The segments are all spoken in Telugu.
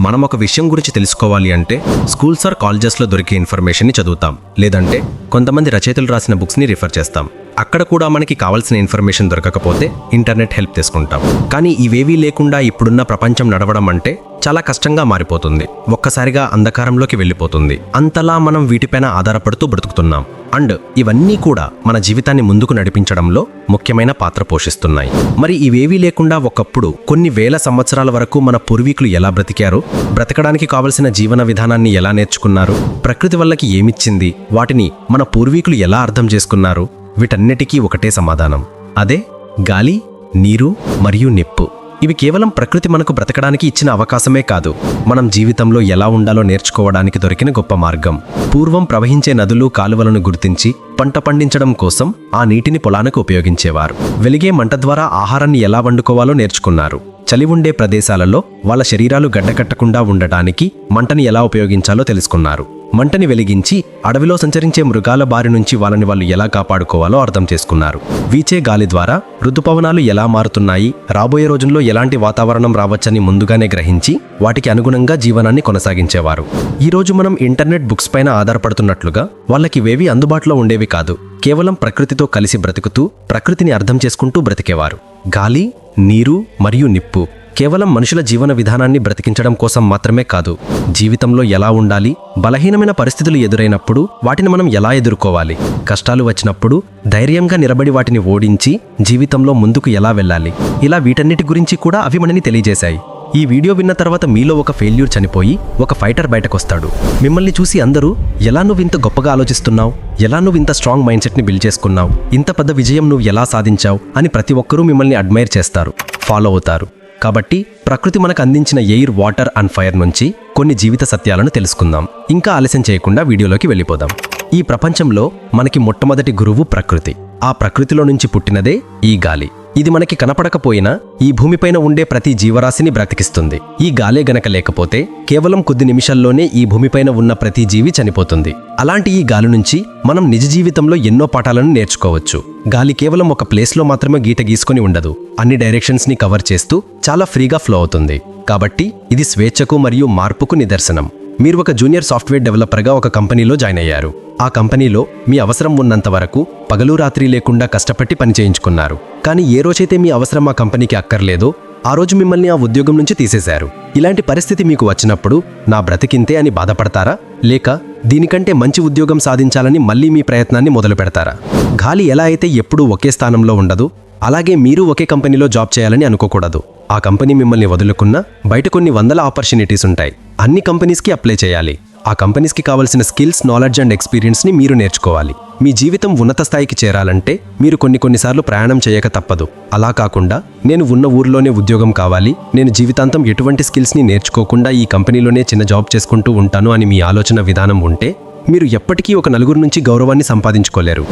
మనం ఒక విషయం గురించి తెలుసుకోవాలి అంటే స్కూల్స్ ఆర్ కాలేజెస్లో దొరికే ఇన్ఫర్మేషన్ని చదువుతాం. లేదంటే కొంతమంది రచయితలు రాసిన బుక్స్ని రిఫర్ చేస్తాం. అక్కడ కూడా మనకి కావాల్సిన ఇన్ఫర్మేషన్ దొరకకపోతే ఇంటర్నెట్ హెల్ప్ తీసుకుంటాం. కానీ ఇవేవీ లేకుండా ఇప్పుడున్న ప్రపంచం నడవడం అంటే చాలా కష్టంగా మారిపోతుంది. ఒక్కసారిగా అంధకారంలోకి వెళ్ళిపోతుంది. అంతలా మనం వీటిపైన ఆధారపడుతూ బ్రతుకుతున్నాం. అండ్ ఇవన్నీ కూడా మన జీవితాన్ని ముందుకు నడిపించడంలో ముఖ్యమైన పాత్ర పోషిస్తున్నాయి. మరి ఇవేవీ లేకుండా ఒకప్పుడు కొన్ని వేల సంవత్సరాల వరకు మన పూర్వీకులు ఎలా బ్రతికారు బ్రతకడానికి కావలసిన జీవన విధానాన్ని ఎలా నేర్చుకున్నారు ప్రకృతి వల్లకి ఏమిచ్చింది వాటిని మన పూర్వీకులు ఎలా అర్థం చేసుకున్నారు వీటన్నిటికీ ఒకటే సమాధానం. అదే గాలి నీరు మరియు నిప్పు. ఇవి కేవలం ప్రకృతి మనకు బ్రతకడానికి ఇచ్చిన అవకాశమే కాదు. మనం జీవితంలో ఎలా ఉండాలో నేర్చుకోవడానికి దొరికిన గొప్ప మార్గం. పూర్వం ప్రవహించే నదులు కాలువలను గుర్తించి పంట పండించడం కోసం ఆ నీటిని పొలానికి ఉపయోగించేవారు. వెలిగే మంట ద్వారా ఆహారాన్ని ఎలా వండుకోవాలో నేర్చుకున్నారు. చలి ఉండే ప్రదేశాలలో వాళ్ళ శరీరాలు గడ్డకట్టకుండా ఉండటానికి మంటని ఎలా ఉపయోగించాలో తెలుసుకున్నారు. మంటని వెలిగించి అడవిలో సంచరించే మృగాల బారి నుంచి వాళ్ళని వాళ్ళు ఎలా కాపాడుకోవాలో అర్థం చేసుకున్నారు. వీచే గాలి ద్వారా ఋతుపవనాలు ఎలా మారుతున్నాయి రాబోయే రోజుల్లో ఎలాంటి వాతావరణం రావచ్చని ముందుగానే గ్రహించి వాటికి అనుగుణంగా జీవనాన్ని కొనసాగించేవారు. ఈరోజు మనం ఇంటర్నెట్ బుక్స్ పైన ఆధారపడుతున్నట్లుగా వాళ్ళకి వేవి అందుబాటులో ఉండేవి కాదు. కేవలం ప్రకృతితో కలిసి బ్రతుకుతూ ప్రకృతిని అర్థం చేసుకుంటూ బ్రతికేవారు. గాలి నీరు మరియు నిప్పు. కేవలం మనుషుల జీవన విధానాన్ని బ్రతికించడం కోసం మాత్రమే కాదు జీవితంలో ఎలా ఉండాలి బలహీనమైన పరిస్థితులు ఎదురైనప్పుడు వాటిని మనం ఎలా ఎదుర్కోవాలి కష్టాలు వచ్చినప్పుడు ధైర్యంగా నిలబడి వాటిని ఓడించి జీవితంలో ముందుకు ఎలా వెళ్ళాలి ఇలా వీటన్నిటి గురించి కూడా అవి మనని తెలియజేశాయి. ఈ వీడియో విన్న తర్వాత మీలో ఒక ఫెయిల్యూర్ చనిపోయి ఒక ఫైటర్ బయటకొస్తాడు. మిమ్మల్ని చూసి అందరూ ఎలా నువ్వు ఇంత గొప్పగా ఆలోచిస్తున్నావు ఎలా నువ్వు ఇంత స్ట్రాంగ్ మైండ్ సెట్ని బిల్డ్ చేసుకున్నావు ఇంత పెద్ద విజయం నువ్వు ఎలా సాధించావు అని ప్రతి ఒక్కరూ మిమ్మల్ని అడ్మైర్ చేస్తారు ఫాలో అవుతారు. కాబట్టి ప్రకృతి మనకు అందించిన ఎయిర్ వాటర్ అండ్ ఫైర్ నుంచి కొన్ని జీవిత సత్యాలను తెలుసుకుందాం. ఇంకా ఆలస్యం చేయకుండా వీడియోలోకి వెళ్ళిపోదాం. ఈ ప్రపంచంలో మనకి మొట్టమొదటి గురువు ప్రకృతి. ఆ ప్రకృతిలో నుంచి పుట్టినదే ఈ గాలి. ఇది మనకి కనపడకపోయినా ఈ భూమిపైన ఉండే ప్రతి జీవరాశిని బ్రతికిస్తుంది. ఈ గాలే గనక లేకపోతే కేవలం కొద్ది నిమిషాల్లోనే ఈ భూమిపైన ఉన్న ప్రతి జీవి చనిపోతుంది. అలాంటి ఈ గాలి నుంచి మనం నిజ జీవితంలో ఎన్నో పాఠాలను నేర్చుకోవచ్చు. గాలి కేవలం ఒక ప్లేస్లో మాత్రమే గీత గీసుకొని ఉండదు. అన్ని డైరెక్షన్స్ని కవర్ చేస్తూ చాలా ఫ్రీగా ఫ్లో అవుతుంది. కాబట్టి ఇది స్వేచ్ఛకు మరియు మార్పుకు నిదర్శనం. మీరు ఒక జూనియర్ సాఫ్ట్వేర్ డెవలపర్గా ఒక కంపెనీలో జాయిన్ అయ్యారు. ఆ కంపెనీలో మీ అవసరం ఉన్నంత వరకు పగలు రాత్రి లేకుండా కష్టపట్టి పని చేయించుకున్నారు. కానీ ఏ రోజైతే మీ అవసరం మా కంపెనీకి అక్కర్లేదో ఆ రోజు మిమ్మల్ని ఆ ఉద్యోగం నుంచి తీసేశారు. ఇలాంటి పరిస్థితి మీకు వచ్చినప్పుడు నా బ్రతికింతే అని బాధపడతారా? లేక దీనికంటే మంచి ఉద్యోగం సాధించాలని మళ్ళీ మీ ప్రయత్నాన్ని మొదలు పెడతారా? గాలి ఎలా అయితే ఎప్పుడూ ఒకే స్థానంలో ఉండదు అలాగే మీరు ఒకే కంపెనీలో జాబ్ చేయాలని అనుకోకూడదు. ఆ కంపెనీ మిమ్మల్ని వదులుకున్నా బయట కొన్ని వందల ఆపర్చునిటీస్ ఉంటాయి. అన్ని కంపెనీస్కి అప్లై చేయాలి. ఆ కంపెనీస్కి కావాల్సిన స్కిల్స్ నాలెడ్జ్ అండ్ ఎక్స్పీరియన్స్ని మీరు నేర్చుకోవాలి. మీ జీవితం ఉన్నత స్థాయికి చేరాలంటే మీరు కొన్ని కొన్నిసార్లు ప్రయాణం చేయక తప్పదు. అలా కాకుండా నేను ఉన్న ఊర్లోనే ఉద్యోగం కావాలి నేను జీవితాంతం ఎటువంటి స్కిల్స్ని నేర్చుకోకుండా ఈ కంపెనీలోనే చిన్న జాబ్ చేసుకుంటూ ఉంటాను అని మీ ఆలోచన విధానం ఉంటే మీరు ఎప్పటికీ ఒక నలుగురు నుంచి గౌరవాన్ని సంపాదించుకోలేరు.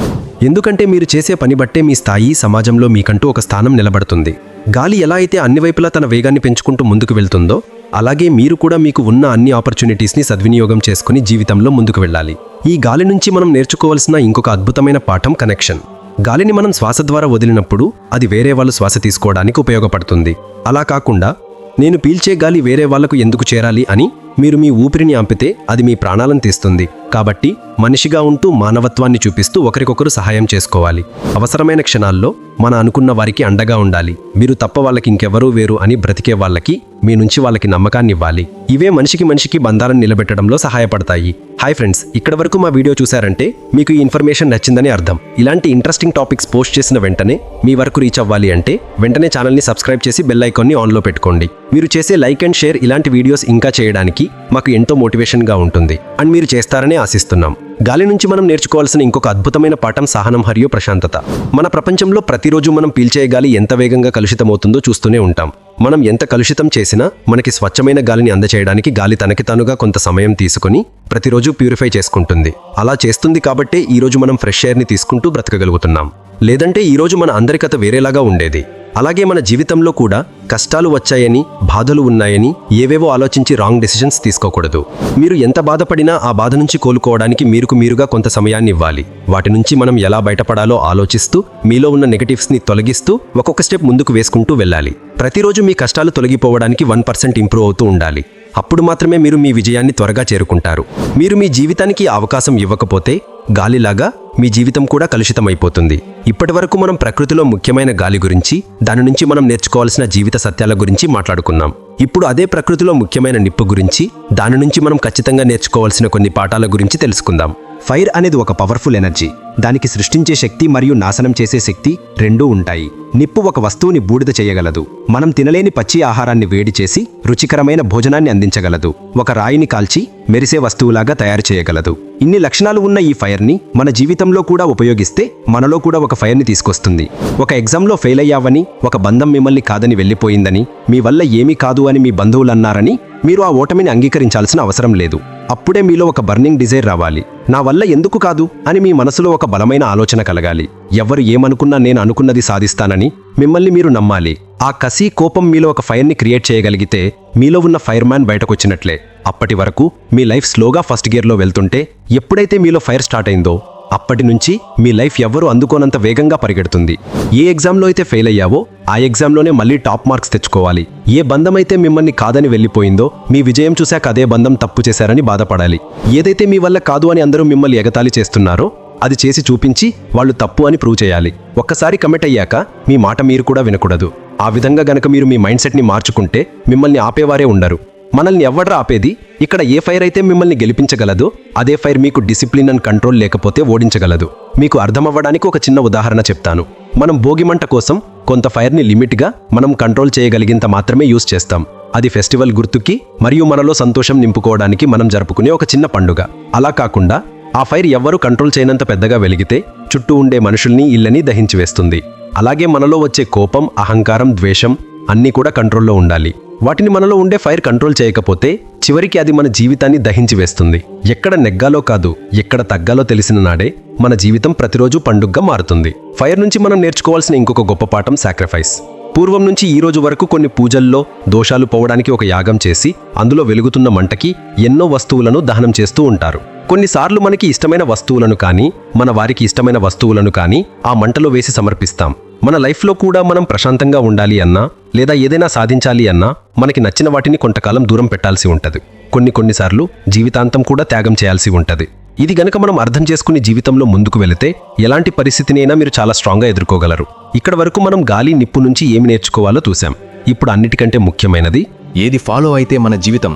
ఎందుకంటే మీరు చేసే పని బట్టే మీ స్థాయి సమాజంలో మీకంటూ ఒక స్థానం నిలబడుతుంది. గాలి ఎలా అయితే అన్ని వైపులా తన వేగాన్ని పెంచుకుంటూ ముందుకు వెళ్తుందో అలాగే మీరు కూడా మీకు ఉన్న అన్ని ఆపర్చునిటీస్ని సద్వినియోగం చేసుకుని జీవితంలో ముందుకు వెళ్ళాలి. ఈ గాలి నుంచి మనం నేర్చుకోవాల్సిన ఇంకొక అద్భుతమైన పాఠం కనెక్షన్. గాలిని మనం శ్వాస ద్వారా వదిలినప్పుడు అది వేరే వాళ్ళు శ్వాస తీసుకోవడానికి ఉపయోగపడుతుంది. అలా కాకుండా నేను పీల్చే గాలి వేరే వాళ్ళకు ఎందుకు చేరాలి అని మీరు మీ ఊపిరిని ఆంపితే అది మీ ప్రాణాలను తీస్తుంది. కాబట్టి మనిషిగా ఉంటూ మానవత్వాన్ని చూపిస్తూ ఒకరికొకరు సహాయం చేసుకోవాలి. అవసరమైన క్షణాల్లో మన అనుకున్న వారికి అండగా ఉండాలి. మీరు తప్ప వాళ్ళకి ఇంకెవరూ వేరు అని బ్రతికే వాళ్ళకి మీ నుంచి వాళ్ళకి నమ్మకాన్ని ఇవ్వాలి. ఇవే మనిషికి మనిషికి బంధాలను నిలబెట్టడంలో సహాయపడతాయి. హాయ్ ఫ్రెండ్స్ ఇక్కడ వరకు మా వీడియో చూసారంటే మీకు ఈ ఇన్ఫర్మేషన్ నచ్చిందని అర్థం. ఇలాంటి ఇంట్రెస్టింగ్ టాపిక్స్ పోస్ట్ చేసిన వెంటనే మీ వరకు రీచ్ అవ్వాలి అంటే వెంటనే ఛానల్ని సబ్స్క్రైబ్ చేసి బెల్ ఐకాన్ని ఆన్లో పెట్టుకోండి. మీరు చేసే లైక్ అండ్ షేర్ ఇలాంటి వీడియోస్ ఇంకా చేయడానికి మాకు ఎంతో మోటివేషన్గా ఉంటుంది. అండ్ మీరు చేస్తారనే ఆశిస్తున్నాం. గాలి నుంచి మనం నేర్చుకోవాల్సిన ఇంకొక అద్భుతమైన పాఠం సహనం మరియు ప్రశాంతత. మన ప్రపంచంలో ప్రతిరోజు మనం పీల్చే గాలి ఎంత వేగంగా కలుషితమవుతుందో చూస్తూనే ఉంటాం. మనం ఎంత కలుషితం చేసినా మనకి స్వచ్ఛమైన గాలిని అందచేయడానికి గాలి తనకి తానుగా కొంత సమయం తీసుకుని ప్రతిరోజు ప్యూరిఫై చేసుకుంటుంది. అలా చేస్తుంది కాబట్టే ఈరోజు మనం ఫ్రెష్ ఎయిర్ని తీసుకుంటూ బ్రతకగలుగుతున్నాం. లేదంటే ఈరోజు మన అందరి కథ వేరేలాగా ఉండేది. అలాగే మన జీవితంలో కూడా కష్టాలు వచ్చాయని బాధలు ఉన్నాయని ఏవేవో ఆలోచించి రాంగ్ డెసిషన్స్ తీసుకోకూడదు. మీరు ఎంత బాధపడినా ఆ బాధ నుంచి కోలుకోవడానికి మీరుకు మీరుగా కొంత సమయాన్ని ఇవ్వాలి. వాటి నుంచి మనం ఎలా బయటపడాలో ఆలోచిస్తూ మీలో ఉన్న నెగటివ్స్ని తొలగిస్తూ ఒక్కొక్క స్టెప్ ముందుకు వేసుకుంటూ వెళ్ళాలి. ప్రతిరోజు మీ కష్టాలు తొలగిపోవడానికి వన్ పర్సెంట్ ఇంప్రూవ్ అవుతూ ఉండాలి. అప్పుడు మాత్రమే మీరు మీ విజయాన్ని త్వరగా చేరుకుంటారు. మీరు మీ జీవితానికి అవకాశం ఇవ్వకపోతే గాలిలాగా మీ జీవితం కూడా కలుషితమైపోతుంది. ఇప్పటి వరకు మనం ప్రకృతిలో ముఖ్యమైన గాలి గురించి దాని నుంచి మనం నేర్చుకోవాల్సిన జీవిత సత్యాల గురించి మాట్లాడుకున్నాం. ఇప్పుడు అదే ప్రకృతిలో ముఖ్యమైన నిప్పు గురించి దాని నుంచి మనం ఖచ్చితంగా నేర్చుకోవాల్సిన కొన్ని పాఠాల గురించి తెలుసుకుందాం. ఫైర్ అనేది ఒక పవర్ఫుల్ ఎనర్జీ. దానికి సృష్టించే శక్తి మరియు నాశనం చేసే శక్తి రెండూ ఉంటాయి. నిప్పు ఒక వస్తువుని బూడిద చేయగలదు. మనం తినలేని పచ్చి ఆహారాన్ని వేడి చేసి రుచికరమైన భోజనాన్ని అందించగలదు. ఒక రాయిని కాల్చి మెరిసే వస్తువులాగా తయారు చేయగలదు. ఇన్ని లక్షణాలు ఉన్న ఈ ఫైర్ని మన జీవితంలో కూడా ఉపయోగిస్తే మనలో కూడా ఒక ఫైర్ని తీసుకొస్తుంది. ఒక ఎగ్జామ్లో ఫెయిల్ అయ్యావని ఒక బంధం మిమ్మల్ని కాదని వెళ్ళిపోయిందని మీ వల్ల ఏమీ కాదు అని మీ బంధువులన్నారని మీరు ఆ ఓటమిని అంగీకరించాల్సిన అవసరం లేదు. అప్పుడే మీలో ఒక బర్నింగ్ డిజైర్ రావాలి. నా వల్ల ఎందుకు కాదు? అని మీ మనసులో ఒక బలమైన ఆలోచన కలగాలి. ఎవరు ఏమనుకున్నా నేను అనుకున్నది సాధిస్తానని మిమ్మల్ని మీరు నమ్మాలి. ఆ కసి కోపం మీలో ఒక ఫైర్ని క్రియేట్ చేయగలిగితే మీలో ఉన్న ఫైర్ మ్యాన్ బయటకొచ్చినట్లే. అప్పటి వరకు మీ లైఫ్ స్లోగా ఫస్ట్ గేర్లో వెళ్తుంటే ఎప్పుడైతే మీలో ఫైర్ స్టార్ట్ అయిందో అప్పటి నుంచి మీ లైఫ్ ఎవ్వరూ అందుకోనంత వేగంగా పరిగెడుతుంది. ఏ ఎగ్జామ్లో అయితే ఫెయిల్ అయ్యావో ఆ ఎగ్జామ్లోనే మళ్ళీ టాప్ మార్క్స్ తెచ్చుకోవాలి. ఏ బంధం అయితే మిమ్మల్ని కాదని వెళ్ళిపోయిందో మీ విజయం చూశాక అదే బంధం తప్పు చేశారని బాధపడాలి. ఏదైతే మీ వల్ల కాదు అని అందరూ మిమ్మల్ని ఎగతాళి చేస్తున్నారో అది చేసి చూపించి వాళ్ళు తప్పు అని ప్రూవ్ చేయాలి. ఒక్కసారి కమిట్ అయ్యాక మీ మాట మీరు కూడా వినకూడదు. ఆ విధంగా గనక మీరు మీ మైండ్ సెట్ని మార్చుకుంటే మిమ్మల్ని ఆపేవారే ఉండరు. మనల్ని ఎవ్వడ్రా ఆపేది? ఇక్కడ ఏ ఫైర్ అయితే మిమ్మల్ని గెలిపించగలదో అదే ఫైర్ మీకు డిసిప్లిన్ అండ్ కంట్రోల్ లేకపోతే ఓడించగలదు. మీకు అర్థమవ్వడానికి ఒక చిన్న ఉదాహరణ చెప్తాను. మనం భోగిమంట కోసం కొంత ఫైర్ని లిమిట్గా మనం కంట్రోల్ చేయగలిగినంత మాత్రమే యూస్ చేస్తాం. అది ఫెస్టివల్ గుర్తుకి మరియు మనలో సంతోషం నింపుకోవడానికి మనం జరుపుకునే ఒక చిన్న పండుగ. అలా కాకుండా ఆ ఫైర్ ఎవ్వరూ కంట్రోల్ చేయనంత పెద్దగా వెలిగితే చుట్టూ ఉండే మనుషుల్ని ఇళ్ళని దహించి వేస్తుంది. అలాగే మనలో వచ్చే కోపం అహంకారం ద్వేషం అన్నీ కూడా కంట్రోల్లో ఉండాలి. వాటిని మనలో ఉండే ఫైర్ కంట్రోల్ చేయకపోతే చివరికి అది మన జీవితాన్ని దహించి వేస్తుంది. ఎక్కడ నెగ్గాలో కాదు ఎక్కడ తగ్గాలో తెలిసిన నాడే మన జీవితం ప్రతిరోజు పండుగగా మారుతుంది. ఫైర్ నుంచి మనం నేర్చుకోవాల్సిన ఇంకొక గొప్ప పాఠం సాక్రిఫైస్ పూర్వం నుంచి ఈ రోజు వరకు కొన్ని పూజల్లో దోషాలు పోవడానికి ఒక యాగం చేసి అందులో వెలుగుతున్న మంటకి ఎన్నో వస్తువులను దహనం చేస్తూ ఉంటారు. కొన్నిసార్లు మనకి ఇష్టమైన వస్తువులను కానీ మన వారికి ఇష్టమైన వస్తువులను కానీ ఆ మంటలో వేసి సమర్పిస్తాం. మన లైఫ్లో కూడా మనం ప్రశాంతంగా ఉండాలి అన్నా లేదా ఏదైనా సాధించాలి అన్నా మనకి నచ్చిన వాటిని కొంతకాలం దూరం పెట్టాల్సి ఉంటుంది. కొన్ని కొన్నిసార్లు జీవితాంతం కూడా త్యాగం చేయాల్సి ఉంటుంది. ఇది గనక మనం అర్థం చేసుకుని జీవితంలో ముందుకు వెళితే ఎలాంటి పరిస్థితినైనా మీరు చాలా స్ట్రాంగ్గా ఎదుర్కోగలరు. ఇక్కడ వరకు మనం గాలి నిప్పు నుంచి ఏమి నేర్చుకోవాలో చూసాం ఇప్పుడు అన్నిటికంటే ముఖ్యమైనది ఏది ఫాలో అయితే మన జీవితం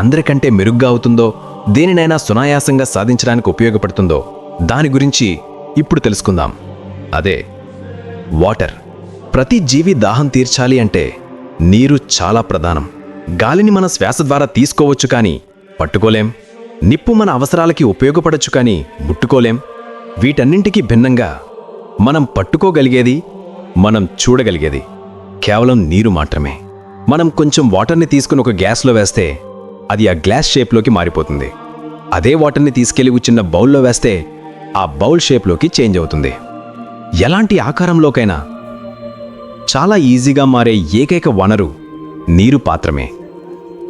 అందరికంటే మెరుగ్గా అవుతుందో దేనినైనా సునాయాసంగా సాధించడానికి ఉపయోగపడుతుందో దాని గురించి ఇప్పుడు తెలుసుకుందాం. అదే వాటర్ ప్రతి జీవి దాహం తీర్చాలి అంటే నీరు చాలా ప్రధానం. గాలిని మన శ్వాస ద్వారా తీసుకోవచ్చు కానీ పట్టుకోలేం. నిప్పు మన అవసరాలకి ఉపయోగపడచ్చు కానీ ముట్టుకోలేం. వీటన్నింటికీ భిన్నంగా మనం పట్టుకోగలిగేది మనం చూడగలిగేది కేవలం నీరు మాత్రమే. మనం కొంచెం వాటర్ని తీసుకుని ఒక గ్యాస్లో వేస్తే అది ఆ గ్లాస్ షేప్లోకి మారిపోతుంది. అదే వాటర్ని తీసుకెళ్ళి చిన్న బౌల్లో వేస్తే ఆ బౌల్ షేప్లోకి చేంజ్ అవుతుంది. ఎలాంటి ఆకారంలోకైనా చాలా ఈజీగా మారే ఏకైక వనరు నీరు పాత్రమే.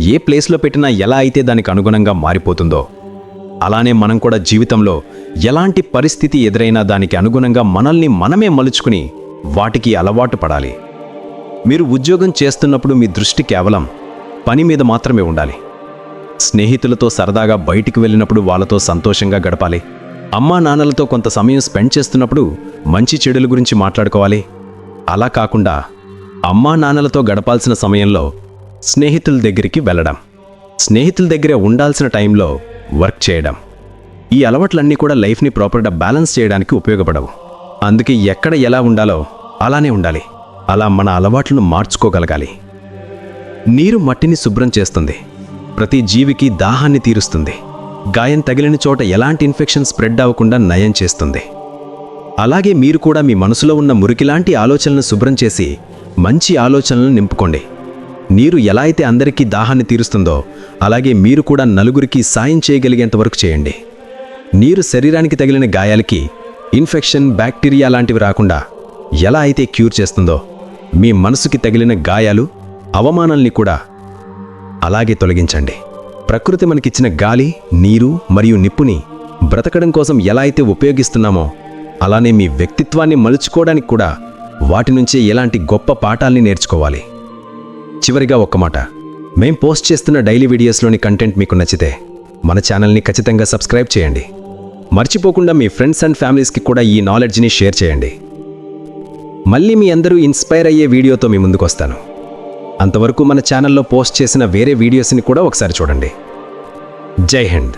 ఏ ప్లేస్లో పెట్టినా ఎలా అయితే దానికి అనుగుణంగా మారిపోతుందో అలానే మనం కూడా జీవితంలో ఎలాంటి పరిస్థితి ఎదురైనా దానికి అనుగుణంగా మనల్ని మనమే మలుచుకుని వాటికి అలవాటు పడాలి. మీరు ఉద్యోగం చేస్తున్నప్పుడు మీ దృష్టి కేవలం పని మీద మాత్రమే ఉండాలి. స్నేహితులతో సరదాగా బయటికి వెళ్ళినప్పుడు వాళ్ళతో సంతోషంగా గడపాలి. అమ్మా నాన్నలతో కొంత సమయం స్పెండ్ చేస్తున్నప్పుడు మంచి చెడుల గురించి మాట్లాడుకోవాలి. అలా కాకుండా అమ్మా నాన్నలతో గడపాల్సిన సమయంలో స్నేహితుల దగ్గరికి వెళ్ళడం స్నేహితుల దగ్గరే ఉండాల్సిన టైంలో వర్క్ చేయడం. ఈ అలవాట్లన్నీ కూడా లైఫ్ని ప్రాపర్గా బ్యాలెన్స్ చేయడానికి ఉపయోగపడవు. అందుకే ఎక్కడ ఎలా ఉండాలో అలానే ఉండాలి. అలా మన అలవాట్లను మార్చుకోగలగాలి. నీరు మట్టిని శుభ్రం చేస్తుంది. ప్రతి జీవికి దాహాన్ని తీరుస్తుంది. గాయం తగిలిన చోట ఎలాంటి ఇన్ఫెక్షన్ స్ప్రెడ్ అవ్వకుండా నయం చేస్తుంది. అలాగే మీరు కూడా మీ మనసులో ఉన్న మురికిలాంటి ఆలోచనలను శుభ్రం చేసి మంచి ఆలోచనలను నింపుకోండి. నీరు ఎలా అయితే అందరికీ దాహాన్ని తీరుస్తుందో అలాగే మీరు కూడా నలుగురికి సాయం చేయగలిగేంత వరకు చేయండి. నీరు శరీరానికి తగిలిన గాయాలకి ఇన్ఫెక్షన్ బ్యాక్టీరియా లాంటివి రాకుండా ఎలా అయితే క్యూర్ చేస్తుందో మీ మనసుకి తగిలిన గాయాలు అవమానాల్ని కూడా అలాగే తొలగించండి. ప్రకృతి మనకిచ్చిన గాలి నీరు మరియు నిప్పుని బ్రతకడం కోసం ఎలా అయితే ఉపయోగిస్తున్నామో అలానే మీ వ్యక్తిత్వాన్ని మలుచుకోవడానికి కూడా వాటి నుంచే ఎలాంటి గొప్ప పాఠాల్ని నేర్చుకోవాలి. చివరిగా ఒక్క మాట. మేం పోస్ట్ చేస్తున్న డైలీ వీడియోస్లోని కంటెంట్ మీకు నచ్చితే మన ఛానల్ని ఖచ్చితంగా సబ్స్క్రైబ్ చేయండి. మర్చిపోకుండా మీ ఫ్రెండ్స్ అండ్ ఫ్యామిలీస్కి కూడా ఈ నాలెడ్జ్ని షేర్ చేయండి. మళ్ళీ మీ అందరూ ఇన్స్పైర్ అయ్యే వీడియోతో మీ ముందుకు వస్తాను అంతవరకు మన ఛానల్లో పోస్ట్ చేసిన వేరే వీడియోస్ని కూడా ఒకసారి చూడండి. జై హింద్.